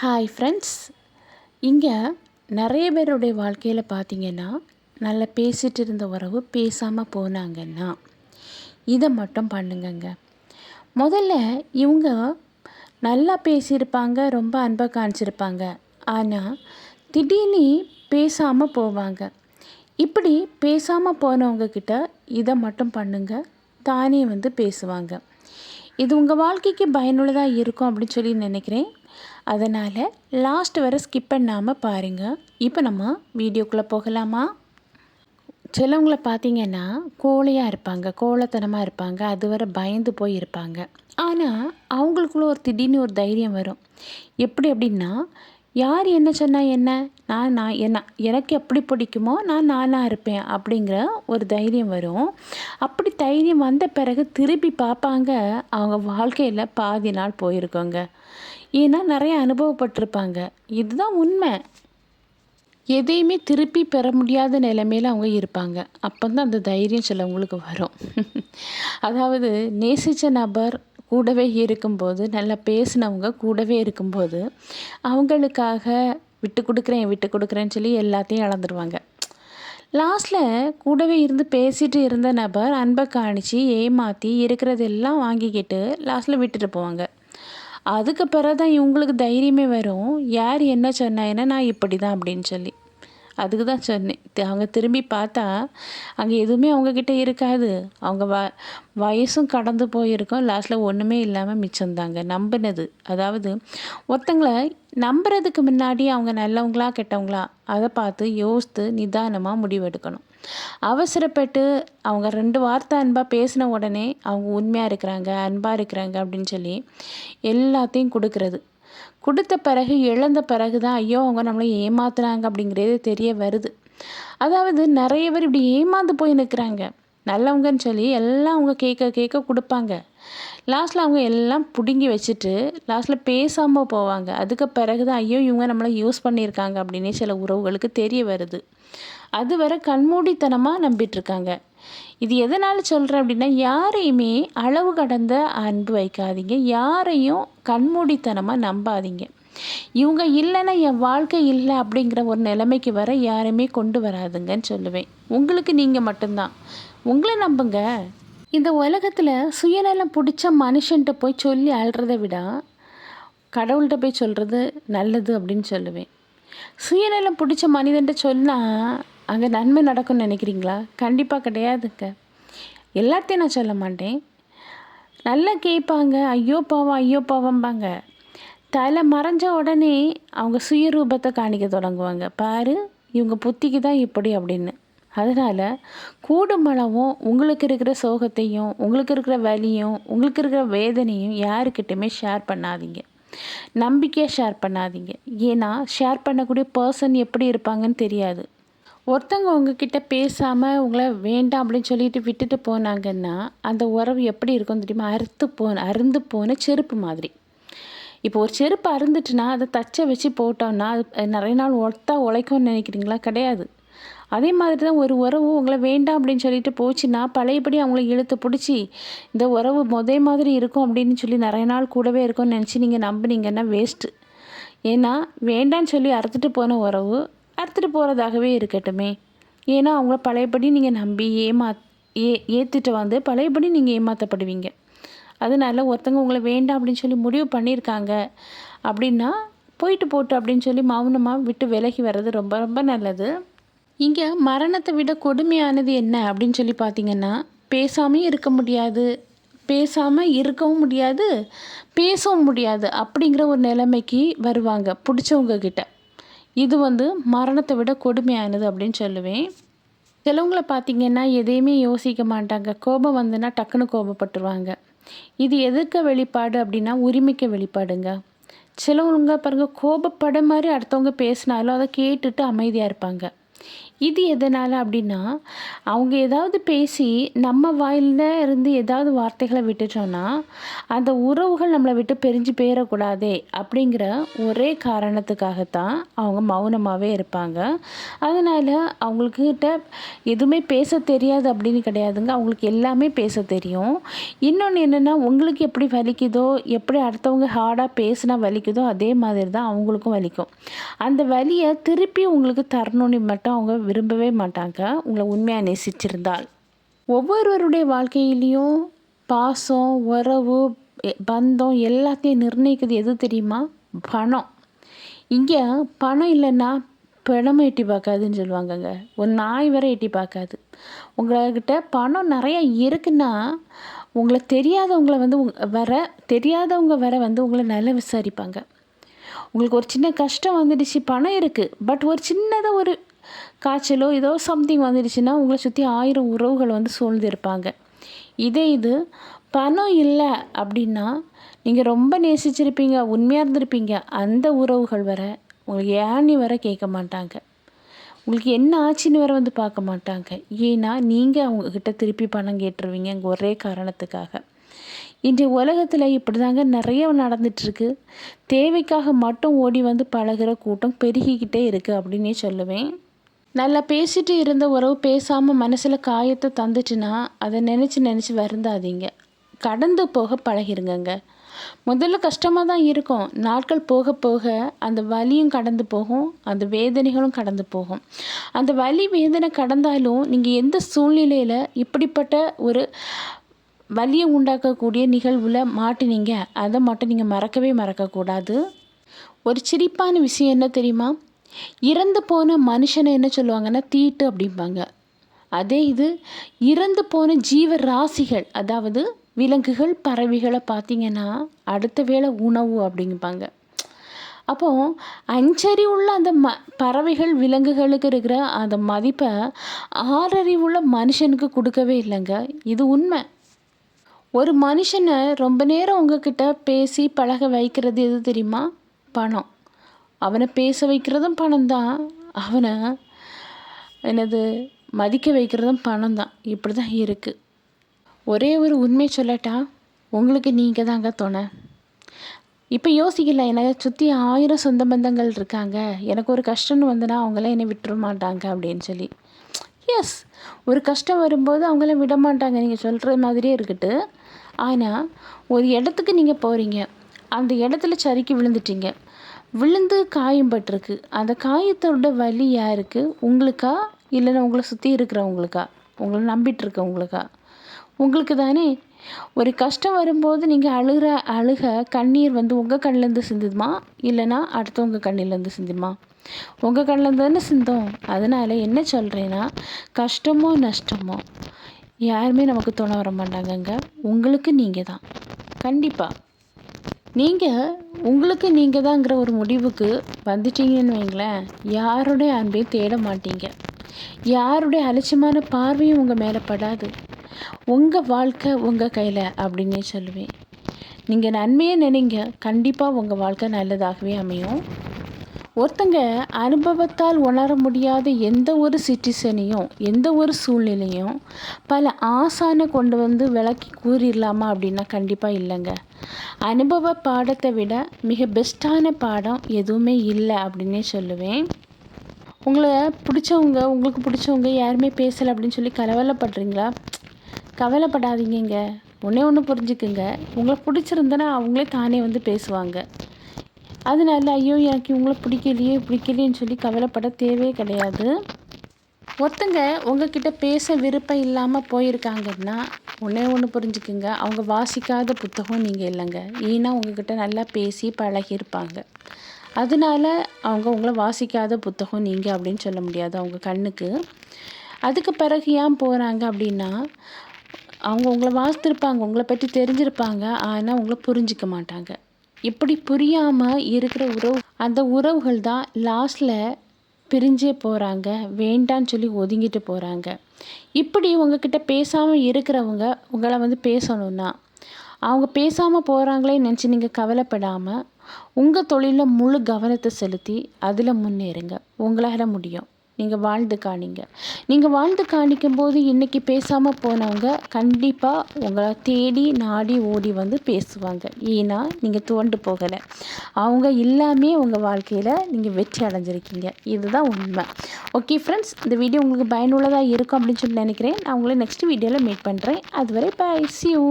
Hi friends இங்கே நிறைய பேருடைய வாழ்க்கையில் பார்த்தீங்கன்னா நல்லா பேசிகிட்டு இருந்த உறவு பேசாமல் போனாங்கன்னா இதை மட்டும் பண்ணுங்கங்க. முதல்ல இவங்க நல்லா பேசியிருப்பாங்க ரொம்ப அன்பை காமிச்சிருப்பாங்க ஆனால் திடீர்னு பேசாமல் போவாங்க. இப்படி பேசாமல் போனவங்கக்கிட்ட இதை மட்டும் பண்ணுங்க தானே வந்து பேசுவாங்க. இது உங்கள் வாழ்க்கைக்கு பயனுள்ளதாக இருக்கும் அப்படின்னு சொல்லி நினைக்கிறேன். அதனால் லாஸ்ட் வரை ஸ்கிப் பண்ணாமல் பாருங்கள் இப்போ நம்ம வீடியோக்குள்ளே போகலாமா? சிலவங்களை பார்த்தீங்கன்னா கோழையாக இருப்பாங்க கோழைத்தனமாக இருப்பாங்க அதுவரை பயந்து போய் இருப்பாங்க. ஆனால் அவங்களுக்குள்ள ஒரு திடீர்னு ஒரு தைரியம் வரும். எப்படி அப்படின்னா யார் என்ன சொன்னால் என்ன? நான் நான் என்ன எனக்கு எப்படி பிடிக்குமோ நான் நானாக இருப்பேன் அப்படிங்கிற ஒரு தைரியம் வரும். அப்படி தைரியம் வந்த பிறகு திருப்பி பார்ப்பாங்க அவங்க வாழ்க்கையில் பாதி நாள் போயிருக்கோங்க. ஏன்னா நிறைய அனுபவப்பட்டிருப்பாங்க. இதுதான் உண்மை. எதையுமே திருப்பி பெற முடியாத நிலைமையில் அவங்க இருப்பாங்க. அப்போ தான் அந்த தைரியம் சிலவங்களுக்கு வரும். அதாவது நேசித்த நபர் கூடவே இருக்கும்போது நல்லா பேசினவங்க கூடவே இருக்கும்போது அவங்களுக்காக விட்டு கொடுக்குறேன் விட்டு கொடுக்குறேன்னு சொல்லி எல்லாத்தையும் இழந்துருவாங்க. லாஸ்ட்டில் கூடவே இருந்து பேசிட்டு இருந்த நபர் அன்பை காணிச்சு ஏமாற்றி இருக்கிறதெல்லாம் வாங்கிக்கிட்டு லாஸ்ட்டில் விட்டுட்டு போவாங்க. அதுக்கு பிறகு தான் இவங்களுக்கு தைரியமே வரும். யார் என்ன சொன்னாங்கன்னா நான் இப்படி தான் அப்படின்னு சொல்லி. அதுக்கு தான் சொன்னேன் அவங்க திரும்பி பார்த்தா அங்கே எதுவுமே அவங்கக்கிட்ட இருக்காது. அவங்க வ வயசும் கடந்து போயிருக்கோம். லாஸ்ட்டில் ஒன்றுமே இல்லாமல் மிச்சம்தாங்க நம்பினது. அதாவது ஒருத்தங்களை நம்புறதுக்கு முன்னாடி அவங்க நல்லவங்களா கெட்டவங்களா அதை பார்த்து யோசித்து நிதானமாக முடிவெடுக்கணும். அவசரப்பட்டு அவங்க ரெண்டு வார்த்தை அன்பாக பேசின உடனே அவங்க உண்மையாக இருக்கிறாங்க அன்பாக இருக்கிறாங்க அப்படின்னு சொல்லி எல்லாத்தையும் கொடுக்கறது. கொடுத்த பிறகு இழந்த பிறகு தான் ஐயோ அவங்க நம்மளை ஏமாத்துறாங்க அப்படிங்கிறதே தெரிய வருது. அதாவது நிறைய பேர் இப்படி ஏமாந்து போய் நிற்கிறாங்க நல்லவங்கன்னு சொல்லி எல்லாம் அவங்க கேட்க கேட்க கொடுப்பாங்க. லாஸ்ட்டில் அவங்க எல்லாம் பிடுங்கி வச்சுட்டு லாஸ்ட்டில் பேசாமல் போவாங்க. அதுக்கு பிறகு தான் ஐயோ இவங்க நம்மளை யூஸ் பண்ணியிருக்காங்க அப்படின்னு சில உறவுகளுக்கு தெரிய வருது. அது வர கண்மூடித்தனமாக நம்பிட்டுருக்காங்க இது எதனால் சொல்கிறேன் அப்படின்னா யாரையுமே அளவு கடந்த அன்பு வைக்காதீங்க. யாரையும் கண்மூடித்தனமாக நம்பாதீங்க. இவங்க இல்லைன்னா என் வாழ்க்கை இல்லை அப்படிங்கிற ஒரு நிலைமைக்கு வர யாருமே கொண்டு வராதுங்கன்னு சொல்லுவேன். உங்களுக்கு நீங்கள் மட்டும்தான். உங்களை நம்புங்க. இந்த உலகத்தில் சுயநலம் பிடிச்ச மனுஷன்ட்ட போய் சொல்லி அழுறத விட கடவுள்கிட்ட போய் சொல்கிறது நல்லது அப்படின்னு சொல்லுவேன். சுயநலம் பிடிச்ச மனிதன்ட்ட சொன்னால் அங்கே நன்மை நடக்கும்னு நினைக்கிறீங்களா? கண்டிப்பாக கிடையாதுங்க. எல்லாத்தையும் நான் சொல்ல மாட்டேன். நல்லா கேட்பாங்க. ஐயோ பாவம் ஐயோ பாவம்பாங்க. தலை மறைஞ்ச உடனே அவங்க சுயரூபத்தை காணிக்க தொடங்குவாங்க. பாரு இவங்க புத்திக்கு தான் இப்படி அப்படின்னு. அதனால் கூடுமளவும் உங்களுக்கு இருக்கிற சோகத்தையும் உங்களுக்கு இருக்கிற வலியும் உங்களுக்கு இருக்கிற வேதனையும் யாருக்கிட்டையுமே ஷேர் பண்ணாதீங்க. நம்பிக்கையாக ஷேர் பண்ணாதீங்க. ஏன்னா ஷேர் பண்ணக்கூடிய பர்சன் எப்படி இருப்பாங்கன்னு தெரியாது. ஒருத்தவங்க உங்ககிட்ட பேசாமல் உங்களை வேண்டாம் அப்படின்னு சொல்லிட்டு விட்டுட்டு போனாங்கன்னா அந்த உறவு எப்படி இருக்கும் தெரியுமா? அறுத்து போன அருந்து போன செருப்பு மாதிரி. இப்போ ஒரு செருப்பு அருந்துட்டுனா அதை தச்சை வச்சு போட்டோம்னா அது நிறைய நாள் ஒத்தா உழைக்கும்னு நினைக்கிறீங்களா? கிடையாது. அதே மாதிரி தான் ஒரு உறவு உங்களை வேண்டாம் அப்படின்னு சொல்லிட்டு போச்சுன்னா பழையபடி அவங்கள இழுத்து பிடிச்சி இந்த உறவு முதே மாதிரி இருக்கும் அப்படின்னு சொல்லி நிறைய நாள் கூடவே இருக்கும்னு நினச்சி நீங்கள் நம்புனீங்கன்னா வேஸ்ட்டு ஏன்னா வேண்டான்னு சொல்லி அறுத்துட்டு போன உறவு அறுத்துட்டு போகிறதாகவே இருக்கட்டுமே. ஏன்னா அவங்கள பழையபடி நீங்கள் நம்பி ஏமா ஏ ஏற்றுட்டு வந்து பழையபடி நீங்கள் ஏமாற்றப்படுவீங்க அதனால ஒருத்தங்க உங்களை வேண்டாம் அப்படின்னு சொல்லி முடிவு பண்ணியிருக்காங்க அப்படின்னா போயிட்டு போட்டு அப்படின்னு சொல்லி மௌனமாக விட்டு விலகி வர்றது ரொம்ப ரொம்ப நல்லது. இங்கே மரணத்தை விட கொடுமையானது என்ன அப்படின்னு சொல்லி பார்த்தீங்கன்னா பேசாமையும் இருக்க முடியாது. பேசாமல் இருக்கவும் முடியாது பேசவும் முடியாது அப்படிங்கிற ஒரு நிலைமைக்கு வருவாங்க பிடிச்சவங்க கிட்ட. இது வந்து மரணத்தை விட கொடுமையானது அப்படின்னு சொல்லுவேன். சிலவங்கள பார்த்தீங்கன்னா எதையுமே யோசிக்க மாட்டாங்க. கோபம் வந்துன்னா டக்குன்னு கோபப்பட்டுருவாங்க. இது எதுக்க வெளிப்பாடு அப்படின்னா உரிமைக்க வெளிப்பாடுங்க. சிலவங்க பாருங்க கோபப்பட மாதிரி அடுத்தவங்க பேசினாலும் அதை கேட்டுட்டு அமைதியாக இருப்பாங்க. இது எதனால் அப்படின்னா அவங்க ஏதாவது பேசி நம்ம வாயில இருந்து ஏதாவது வார்த்தைகளை விட்டுட்டோன்னா அந்த உறவுகள் நம்மளை விட்டு பிரிஞ்சு போயிடக்கூடாதே அப்படிங்கிற ஒரே காரணத்துக்காகத்தான் அவங்க மௌனமாகவே இருப்பாங்க. அதனால் அவங்களுக்கிட்ட எதுவுமே பேச தெரியாது அப்படின்னு கிடையாதுங்க. அவங்களுக்கு எல்லாமே பேச தெரியும். இன்னொன்று என்னென்னா உங்களுக்கு எப்படி வலிக்குதோ எப்படி அடுத்தவங்க ஹார்டாக பேசினா வலிக்குதோ அதே மாதிரி தான் அவங்களுக்கும் வலிக்கும். அந்த வலியை திருப்பி உங்களுக்கு தரணும்னு மட்டும் அவங்க விரும்பவே மாட்டாங்க. உங்களை உண்மையாக நேசிச்சிருந்தால். ஒவ்வொருவருடைய வாழ்க்கையிலையும் பாசம் உறவு பந்தம் எல்லாத்தையும் நிர்ணயிக்கிறது எது தெரியுமா? பணம். இங்கே பணம் இல்லைன்னா பிணமும் எட்டி பார்க்காதுன்னு சொல்லுவாங்கங்க. ஒரு நாய் வரை எட்டி பார்க்காது. உங்கள்கிட்ட பணம் நிறையா இருக்குன்னா உங்களை தெரியாதவங்களை வந்து வர தெரியாதவங்க வர வந்து உங்களை நல்லா விசாரிப்பாங்க. உங்களுக்கு ஒரு சின்ன கஷ்டம் வந்துடுச்சு பணம் இருக்குது பட் ஒரு சின்னதாக ஒரு காய்ச்சலோ ஏதோ சம்திங் வந்துடுச்சுன்னா உங்களை சுற்றி ஆயிரம் உறவுகள் வந்து சூழ்ந்திருப்பாங்க. இதே இது பணம் இல்லை அப்படின்னா நீங்கள் ரொம்ப நேசிச்சிருப்பீங்க உண்மையாக இருந்திருப்பீங்க. அந்த உறவுகள் வர உங்களுக்கு ஏன்னு வர கேட்க மாட்டாங்க. உங்களுக்கு என்ன ஆச்சுன்னு வர வந்து பார்க்க மாட்டாங்க. ஏன்னா நீங்கள் அவங்கக்கிட்ட திருப்பி பணம் கேட்டுருவீங்க அங்கே ஒரே காரணத்துக்காக. இன்றைய உலகத்தில் இப்படி தாங்க நிறைய நடந்துட்டுருக்கு. தேவைக்காக மட்டும் ஓடி வந்து பழகுற கூட்டம் பெருகிக்கிட்டே இருக்குது அப்படின்னே சொல்லுவேன். நல்லா பேசிட்டு இருந்த உறவு பேசாமல் மனசில் காயத்தை தந்துச்சுன்னா அதை நினச்சி நினச்சி வருந்தாதீங்க. கடந்து போக பழகிருங்கங்க. முதல்ல கஷ்டமாக தான் இருக்கும். நாட்கள் போக போக அந்த வலியும் கடந்து போகும் அந்த வேதனைகளும் கடந்து போகும். அந்த வலி வேதனை கடந்தாலும் நீங்கள் எந்த சூழ்நிலையில் இப்படிப்பட்ட ஒரு வலியை உண்டாக்கக்கூடிய நிகழ்வில் மாட்டினீங்க அதை மட்டும் நீங்கள் மறக்கவே மறக்கக்கூடாது. ஒரு சிரிப்பான விஷயம் என்ன தெரியுமா? இறந்து போன மனுஷனை என்ன சொல்லுவாங்கன்னா தீட்டு அப்படிம்பாங்க. அதே இது இறந்து போன ஜீவ ராசிகள் அதாவது விலங்குகள் பறவைகளை பார்த்தீங்கன்னா அடுத்த வேளை உணவு அப்படிங்குப்பாங்க அப்போ அஞ்சறிவுள்ள அந்த ம பறவைகள் விலங்குகளுக்கு இருக்கிற அந்த மதிப்பை ஆறறிவுள்ள மனுஷனுக்கு கொடுக்கவே இல்லைங்க. இது உண்மை. ஒரு மனுஷனை ரொம்ப நேரம் உங்ககிட்ட பேசி பழக வைக்கிறது எது தெரியுமா? பணம். அவனை பேச வைக்கிறதும் பணம் தான் அவனை என்னது மதிக்க வைக்கிறதும் பணம் தான் இப்படி தான் இருக்குது ஒரே ஒரு உண்மை சொல்லட்டா? உங்களுக்கு நீங்கள் தாங்க துணை. இப்போ யோசிக்கல என்னை சுற்றி ஆயிரம் சொந்த பந்தங்கள் இருக்காங்க. எனக்கு ஒரு கஷ்டம்னு வந்தனா அவங்களாம் என்னை விட்டுற மாட்டாங்க அப்படின்னு சொல்லி. எஸ் ஒரு கஷ்டம் வரும்போது அவங்களாம் விட மாட்டாங்க. நீங்கள் சொல்கிற மாதிரியே இருக்கட்டு. ஆனால் ஒரு இடத்துக்கு நீங்கள் போகிறீங்க அந்த இடத்துல சறுக்கி விழுந்துட்டீங்க. விழுந்து காயம் பட்டிருக்கு. அந்த காயத்தோட வலி யாருக்கு? உங்களுக்கா? இல்லைன்னா உங்களை சுற்றி இருக்கிறவங்களுக்கா? உங்களை நம்பிட்டு உங்களுக்கா உங்களுக்கு தானே ஒரு கஷ்டம் வரும்போது நீங்கள் அழுகிற அழுக கண்ணீர் வந்து உங்கள் கண்ணிலேருந்து சிந்துதுமா? இல்லைன்னா அடுத்தவங்க கண்ணிலேருந்து சிந்துமா? உங்கள் கண்ணிலேருந்து தானே சிந்தோம். அதனால் என்ன சொல்கிறேன்னா கஷ்டமோ நஷ்டமோ யாருமே நமக்கு துணை வர மாட்டாங்கங்க உங்களுக்கு நீங்கள் தான் கண்டிப்பாக நீங்கள் உங்களுக்கு நீங்கள் தாங்கிற ஒரு முடிவுக்கு வந்துட்டீங்கன்னு வைங்களேன் யாருடைய அன்பையும் தேட மாட்டீங்க. யாருடைய அலட்சியமான பார்வையும் உங்கள் மேலே படாது. உங்கள் வாழ்க்கை உங்கள் கையில் அப்படின்னே சொல்லுவேன். நீங்கள் நன்மையை நினைங்க கண்டிப்பாக உங்கள் வாழ்க்கை நல்லதாகவே அமையும். ஒருத்தங்க அனுபவத்தால் உணர முடியாத எந்த ஒரு சிச்சுவேஷனையும் எந்த ஒரு சூழ்நிலையும் பல ஆசானை கொண்டு வந்து விளக்கி கூறிடலாமா அப்படின்னா கண்டிப்பாக இல்லைங்க. அனுபவ பாடத்தை விட மிக பெஸ்ட்டான பாடம் எதுவுமே இல்லை அப்படின்னே சொல்லுவேன். உங்களை பிடிச்சவங்க உங்களுக்கு பிடிச்சவங்க யாருமே பேசலை அப்படின்னு சொல்லி கலவலப்படுறீங்களா கவலைப்படாதீங்க ஒன்றே ஒன்று புரிஞ்சுக்குங்க. உங்களை பிடிச்சிருந்தனா அவங்களே தானே வந்து பேசுவாங்க. அதனால ஐயோ எனக்கு இவங்களை பிடிக்கலையே பிடிக்கலையேன்னு சொல்லி கவலைப்பட தேவையே கிடையாது. ஒருத்தங்க உங்ககிட்ட பேச விருப்பம் இல்லாமல் போயிருக்காங்கன்னா ஒன்றே ஒன்று புரிஞ்சுக்குங்க. அவங்க வாசிக்காத புத்தகம் நீங்கள் இல்லைங்க. ஏன்னா உங்ககிட்ட நல்லா பேசி பழகியிருப்பாங்க. அதனால அவங்க உங்களை வாசிக்காத புத்தகம் நீங்கள் அப்படின்னு சொல்ல முடியாது அவங்க கண்ணுக்கு. அதுக்கு பிறகு ஏன் போகிறாங்க அப்படின்னா அவங்க உங்களை வாசித்திருப்பாங்க உங்களை பற்றி தெரிஞ்சிருப்பாங்க ஆனால் உங்களை புரிஞ்சிக்க மாட்டாங்க. இப்படி புரியாமல் இருக்கிற உறவு அந்த உறவுகள் தான் லாஸ்ட்டில் பிரிஞ்சே போகிறாங்க வேண்டான்னு சொல்லி ஒதுங்கிட்டு போகிறாங்க இப்படி உங்ககிட்ட பேசாமல் இருக்கிறவங்க உங்களை வந்து பேசணும்னா அவங்க பேசாமல் போகிறாங்களே நினச்சி நீங்கள் கவலைப்படாமல் உங்கள் தொழிலில் முழு கவனத்தை செலுத்தி அதில் முன்னேறுங்க. உங்களால் முடியும். நீங்கள் வாழ்ந்து காணிங்க. நீங்கள் வாழ்ந்து காணிக்கும் போது இன்றைக்கி பேசாமல் போனவங்க கண்டிப்பாக உங்களை தேடி நாடி ஓடி வந்து பேசுவாங்க. ஏன்னா நீங்கள் தோண்டு போகலை. அவங்க எல்லாமே உங்கள் வாழ்க்கையில் நீங்கள் வெற்றி அடைஞ்சிருக்கீங்க. இதுதான் உண்மை. ஓகே ஃப்ரெண்ட்ஸ் இந்த வீடியோ உங்களுக்கு பயனுள்ளதாக இருக்கும் அப்படின்னு சொல்லி நினைக்கிறேன். நான் உங்களை நெக்ஸ்ட் வீடியோவில் மீட் பண்ணுறேன் அதுவரை பாய் சி யூ